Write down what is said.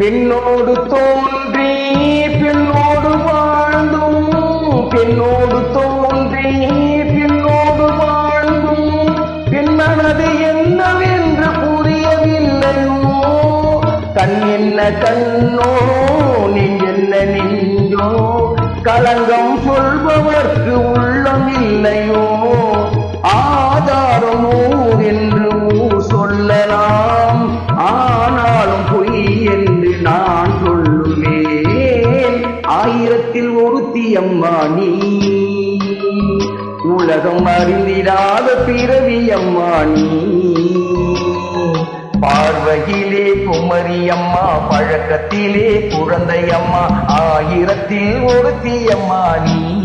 பெண்ணோடு தோன்றி பெண்ணோடு வாழ்ந்தும் பெண்ணோடு தோன்றி பெண்ணோடு வாழ்ந்தும் பெண்ணனது என்னவென்று புரியவில்லையோ? கண் என்ன கண்ணோ நீ என்ன நெஞ்சோ களங்கம் சொல்பவர்க்கு உள்ளம் இல்லையோ? அம்மா நீ. உலகம் அறிந்திடாத பிறவி அம்மா நீ. பார்வையிலே குமரி அம்மா பழக்கத்திலே குழந்தை அம்மா ஆயிரத்தில் ஒருத்தி அம்மா நீ.